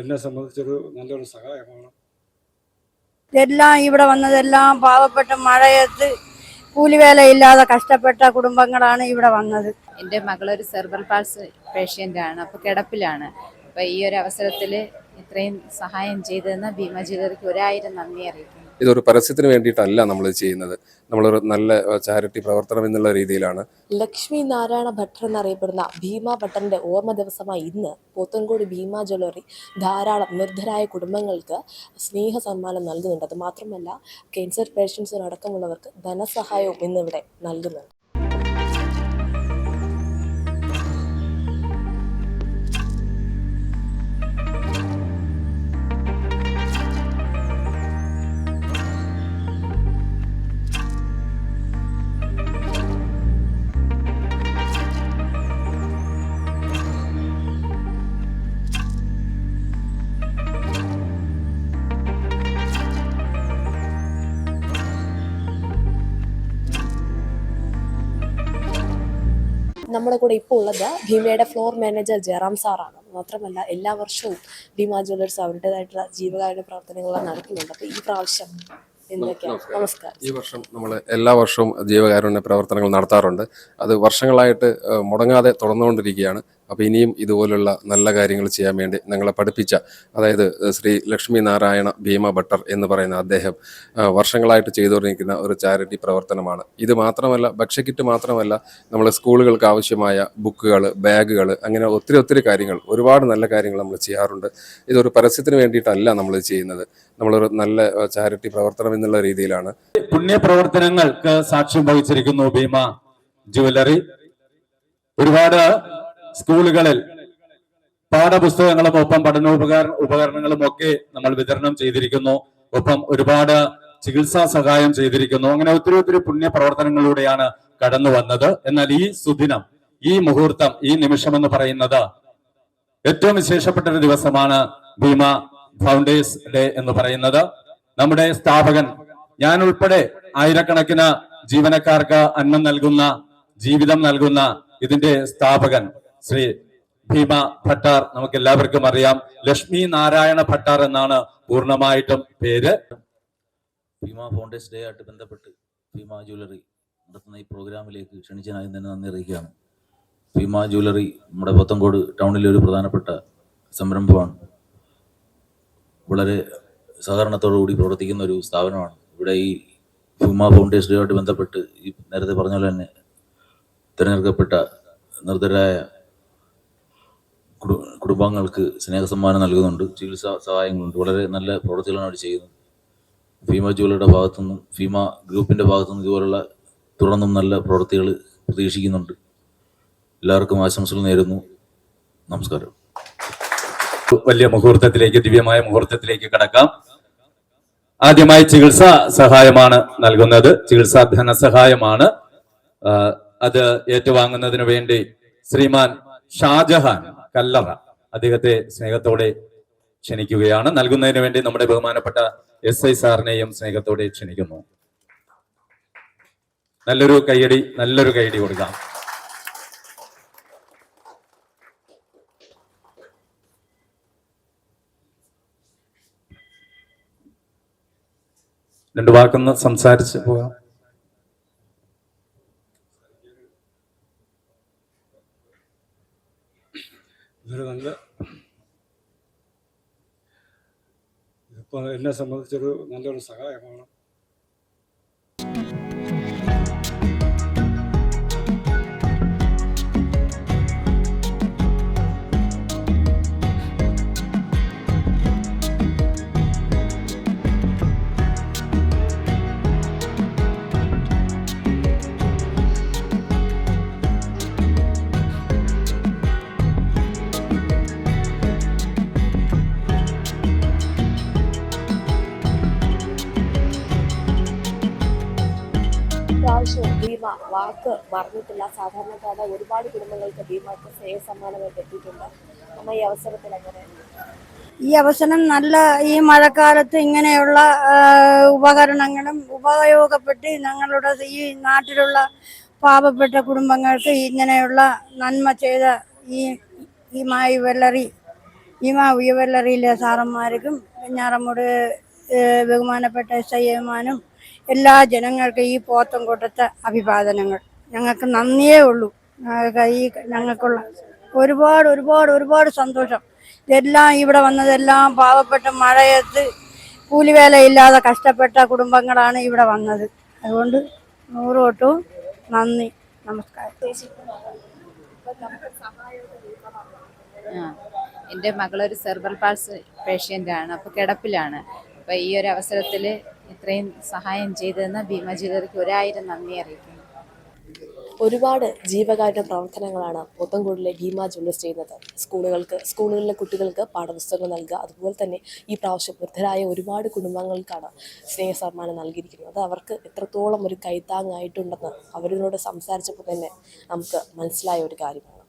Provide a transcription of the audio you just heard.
എന്നെ സംബന്ധിച്ചൊരു നല്ലൊരു സഹായമാണ്. എല്ലാം ഇവിടെ വന്നതെല്ലാം പാവപ്പെട്ട മഴയത്ത് കൂലിവേലയില്ലാതെ കഷ്ടപ്പെട്ട കുടുംബങ്ങളാണ് ഇവിടെ വന്നത്. എന്റെ മകളൊരു സെർബൽ പാൾസ് പേഷ്യന്റ് ആണ് അപ്പോൾ കിടപ്പിലാണ്. അപ്പോൾ ഈ ഒരു അവസരത്തിൽ ഇത്രയും സഹായം ചെയ്തതെന്ന് ഭീമ ജ്വല്ലറിക്ക് ഒരായിരം നന്ദി അറിയിക്കുന്നു. ഇതൊരു പരസ്യത്തിന് വേണ്ടിയിട്ടല്ല നമ്മൾ ചെയ്യുന്നത്. നമ്മളൊരു നല്ല ചാരിറ്റി പ്രവർത്തനം എന്നുള്ള രീതിയിലാണ്. ലക്ഷ്മി നാരായണ ഭട്ടർ എന്നറിയപ്പെടുന്ന ഭീമ ഭട്ടറിന്റെ ഓർമ്മ ദിവസമായി ഇന്ന് പോത്തൻകോട് ഭീമ ജ്വല്ലറി ധാരാളം നിർദ്ധരായ കുടുംബങ്ങൾക്ക് സ്നേഹ സമ്മാനം നൽകുന്നുണ്ട്. അത് മാത്രമല്ല ക്യാൻസർ പേഷ്യൻസിനടക്കമുള്ളവർക്ക് ധനസഹായവും ഇന്നിവിടെ നൽകുന്നുണ്ട്. നമ്മുടെ കൂടെ ഇപ്പോൾ ഉള്ളത് ഭീമയുടെ ഫ്ലോർ മാനേജർ ജയറാം സാറാണ്. മാത്രമല്ല എല്ലാ വർഷവും ഭീമ ജ്വല്ലേഴ്സ് അവരുടേതായിട്ടുള്ള ജീവകാരുണ്യ പ്രവർത്തനങ്ങളെല്ലാം നടത്തുന്നുണ്ട് അപ്പോൾ ഈ പ്രാവശ്യം ഈ വർഷം നമ്മൾ എല്ലാ വർഷവും ജീവകാരുണ്യ പ്രവർത്തനങ്ങൾ നടത്താറുണ്ട്. അത് വർഷങ്ങളായിട്ട് മുടങ്ങാതെ തുടർന്നുകൊണ്ടിരിക്കുകയാണ്. അപ്പോൾ ഇനിയും ഇതുപോലുള്ള നല്ല കാര്യങ്ങൾ ചെയ്യാൻ വേണ്ടി ഞങ്ങളെ പഠിപ്പിച്ച അതായത് ശ്രീ ലക്ഷ്മി നാരായണ ഭീമ ഭട്ടർ എന്ന് പറയുന്ന അദ്ദേഹം വർഷങ്ങളായിട്ട് ചെയ്തുകൊണ്ടിരിക്കുന്ന ഒരു ചാരിറ്റി പ്രവർത്തനമാണ്. ഇത് മാത്രമല്ല ഭക്ഷ്യക്കിറ്റ് മാത്രമല്ല നമ്മൾ സ്കൂളുകൾക്ക് ആവശ്യമായ ബുക്കുകൾ ബാഗുകൾ അങ്ങനെ ഒത്തിരി ഒത്തിരി കാര്യങ്ങൾ ഒരുപാട് നല്ല കാര്യങ്ങൾ നമ്മൾ ചെയ്യാറുണ്ട്. ഇതൊരു പരസ്യത്തിന് വേണ്ടിയിട്ടല്ല നമ്മൾ ചെയ്യുന്നത്. നമ്മളൊരു നല്ല ചാരിറ്റി പ്രവർത്തനം എന്നുള്ള രീതിയിലാണ്. പുണ്യപ്രവർത്തനങ്ങൾക്ക് സാക്ഷ്യം വഹിച്ചിരിക്കുന്നു ഭീമ ജുവല്ലറി. ഒരുപാട് സ്കൂളുകളിൽ പാഠപുസ്തകങ്ങളും ഒപ്പം പഠനോപകരണ ഉപകരണങ്ങളും ഒക്കെ നമ്മൾ വിതരണം ചെയ്തിരിക്കുന്നു. ഒപ്പം ഒരുപാട് ചികിത്സാ സഹായം ചെയ്തിരിക്കുന്നു. അങ്ങനെ ഒത്തിരി ഒത്തിരി പുണ്യ പ്രവർത്തനങ്ങളിലൂടെയാണ് കടന്നു വന്നത്. എന്നാൽ ഈ സുദിനം ഈ മുഹൂർത്തം ഈ നിമിഷം എന്ന് പറയുന്നത് ഏറ്റവും വിശേഷപ്പെട്ട ഒരു ദിവസമാണ് ഭീമ ഫൗണ്ടേഴ്സ് ഡേ എന്ന് പറയുന്നത്. നമ്മുടെ സ്ഥാപകൻ ഞാൻ ഉൾപ്പെടെ ആയിരക്കണക്കിന് ജീവനക്കാർക്ക് അന്നം നൽകുന്ന ജീവിതം നൽകുന്ന ഇതിന്റെ സ്ഥാപകൻ ശ്രീ ഭീമ ഭട്ടാർ നമുക്ക് എല്ലാവർക്കും അറിയാം. ലക്ഷ്മി നാരായണ ഭട്ടാർ എന്നാണ് പൂർണമായിട്ടും പേര്. ഭീമ ഫൗണ്ടേഴ്സ് ഡേ ആയിട്ട് ബന്ധപ്പെട്ട് ഭീമ ജ്വല്ലറി നടത്തുന്ന ഈ പ്രോഗ്രാമിലേക്ക് ക്ഷണിച്ചനായി തന്നെ നന്ദി അറിയിക്കുകയാണ്. ഭീമ ജ്വല്ലറി നമ്മുടെ പോത്തങ്കോട് ടൗണിലെ ഒരു പ്രധാനപ്പെട്ട സംരംഭമാണ്. വളരെ സഹകരണത്തോടുകൂടി പ്രവർത്തിക്കുന്ന ഒരു സ്ഥാപനമാണ്. ഇവിടെ ഈ ഭീമ ഫൗണ്ടേഴ്സ് ഡേ ആയിട്ട് ബന്ധപ്പെട്ട് ഈ നേരത്തെ പറഞ്ഞ പോലെ തന്നെ തിരഞ്ഞെടുക്കപ്പെട്ട നിർദ്ധരായ കുടു- കുടുംബാംഗങ്ങൾക്ക് സ്നേഹസമ്മാനം നൽകുന്നുണ്ട്. ചികിത്സാ സഹായങ്ങളുണ്ട്. വളരെ നല്ല പ്രവർത്തികളാണ് അവർ ചെയ്യുന്നത്. ഭീമ ജുവലറിയുടെ ഭാഗത്തുനിന്നും ഫീമ ഗ്രൂപ്പിന്റെ ഭാഗത്തുനിന്നും ഇതുപോലുള്ള തുടർന്നും നല്ല പ്രവൃത്തികൾ പ്രതീക്ഷിക്കുന്നുണ്ട്. എല്ലാവർക്കും ആശംസകൾ നേരുന്നു. നമസ്കാരം. വലിയ മുഹൂർത്തത്തിലേക്ക് ദിവ്യമായ മുഹൂർത്തത്തിലേക്ക് കടക്കാം. ആദ്യമായി ചികിത്സാ സഹായമാണ് നൽകുന്നത്. ചികിത്സാ ധനസഹായമാണ് അത് ഏറ്റുവാങ്ങുന്നതിന് വേണ്ടി ശ്രീമാൻ ഷാജഹാൻ കല്ലറ അദ്ദേഹത്തെ സ്നേഹത്തോടെ ക്ഷണിക്കുകയാണ്. നൽകുന്നതിന് വേണ്ടി നമ്മുടെ ബഹുമാനപ്പെട്ട എസ് ഐ സാറിനെയും സ്നേഹത്തോടെ ക്ഷണിക്കുന്നു. നല്ലൊരു കൈയടി നല്ലൊരു കൈയടി കൊടുക്കാം. രണ്ടു വാക്കൊന്ന് സംസാരിച്ച് പോകാം. ഇതൊരു നല്ല ഇതിപ്പോൾ എന്നെ സംബന്ധിച്ചൊരു നല്ലൊരു സഹായമാണ്. പ്രാവശ്യവും ഭീമ വാക്ക് മറന്നിട്ടില്ല സാധാരണക്കാരുടെ ഒരുപാട് കുടുംബങ്ങൾക്ക് ഭീമക്ക് സ്നേഹ സമ്മാനമായിട്ട് എത്തിയിട്ടുണ്ട്. അമ്മ ഈ അവസരത്തിൽ എങ്ങനെ? ഈ അവസരം നല്ല ഈ മഴക്കാലത്ത് ഇങ്ങനെയുള്ള ഉപകരണങ്ങളും ഉപയോഗപ്പെട്ട് ഞങ്ങളുടെ ഈ നാട്ടിലുള്ള പാവപ്പെട്ട കുടുംബങ്ങൾക്ക് ഇങ്ങനെയുള്ള നന്മ ചെയ്ത ഈ ഈ മായി വെള്ളറി മാ ഉയവല്ലറിയിലെ സാറന്മാർക്കും ഞാറമ്മൂട് ബഹുമാനപ്പെട്ട എസ് ഐ എമാനും എല്ലാ ജനങ്ങൾക്കും ഈ പോത്തം കൊടുത്ത അഭിവാദനങ്ങൾ. ഞങ്ങൾക്ക് നന്ദിയേ ഉള്ളൂ. ഈ ഞങ്ങൾക്കുള്ള ഒരുപാട് ഒരുപാട് ഒരുപാട് സന്തോഷം. ഇതെല്ലാം ഇവിടെ വന്നതെല്ലാം പാവപ്പെട്ട മഴയത്ത് കൂലിവേലയില്ലാതെ കഷ്ടപ്പെട്ട കുടുംബങ്ങളാണ് ഇവിടെ വന്നത്. അതുകൊണ്ട് നൂറ് തൊട്ടും നന്ദി നമസ്കാരം. എന്റെ മകളൊരു സെർബൽ പാൾസ് പേഷ്യന്റാണ് അപ്പോൾ കിടപ്പിലാണ്. അപ്പോൾ ഈ ഒരു അവസരത്തിൽ ഇത്രയും സഹായം ചെയ്തതെന്ന് ഭീമ ഒരായിരം നന്ദി അറിയിക്കുന്നു. ഒരുപാട് ജീവകാരുണ്യ പ്രവർത്തനങ്ങളാണ് പോത്തൻകോടിലെ ഭീമ ജ്വല്ലേഴ്സ് ചെയ്യുന്നത്. സ്കൂളുകൾക്ക് സ്കൂളുകളിലെ കുട്ടികൾക്ക് പാഠപുസ്തകങ്ങൾ നൽകുക അതുപോലെ തന്നെ ഈ പ്രാവശ്യം വൃദ്ധരായ ഒരുപാട് കുടുംബങ്ങൾക്കാണ് സ്നേഹ സമ്മാനം നൽകിയിരിക്കുന്നത്. അവർക്ക് എത്രത്തോളം ഒരു കൈത്താങ്ങായിട്ടുണ്ടെന്ന് അവരോട് സംസാരിച്ചപ്പോൾ തന്നെ നമുക്ക് മനസ്സിലായ ഒരു കാര്യമാണ്.